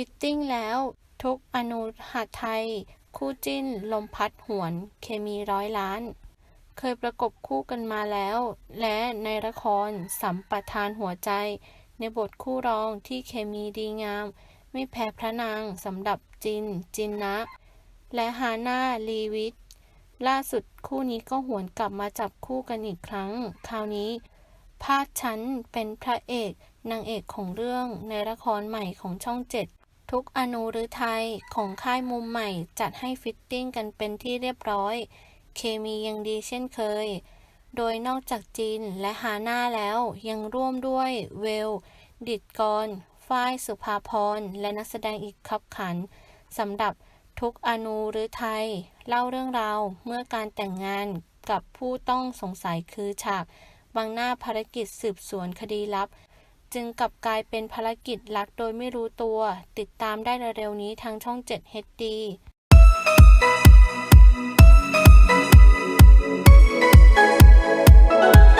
ฟิตติ้งแล้ว ทุกอนุหัตไทย คู่จิ้น ลมพัดหวน เคมีร้อยล้าน เคยประกบคู่กันมาแล้ว และในละครสัมปทานหัวใจ ในบทคู่รองที่เคมีดีงาม ไม่แพ้พระนางสำหรับจิน จินนะ และฮาน่าลีวิทล่าสุดคู่นี้ก็หวนกลับมาจับคู่กันอีกครั้ง คราวนี้พาดฉันเป็นพระเอกนางเอกของเรื่องในละครใหม่ของช่องเจ็ด ทุกอนุหรือไทยของค่ายมุมใหม่จัดให้ฟิตติ้งกันเป็นที่เรียบร้อย เคมียังดีเช่นเคย โดยนอกจากจีนและฮาน่าแล้วยังร่วมด้วยเวล ดิดกรฝ้ายสุภาพร และนักแสดงอีกคับขันสำหรับทุกอนุหรือไทย เล่าเรื่องราวเมื่อการแต่งงานกับผู้ต้องสงสัยคือฉากบังหน้าภารกิจสืบสวนคดีลับ จึงกลับกลายเป็นภารกิจลักโดยไม่รู้ตัว ติดตามได้เร็วๆนี้ทางช่อง 7 HD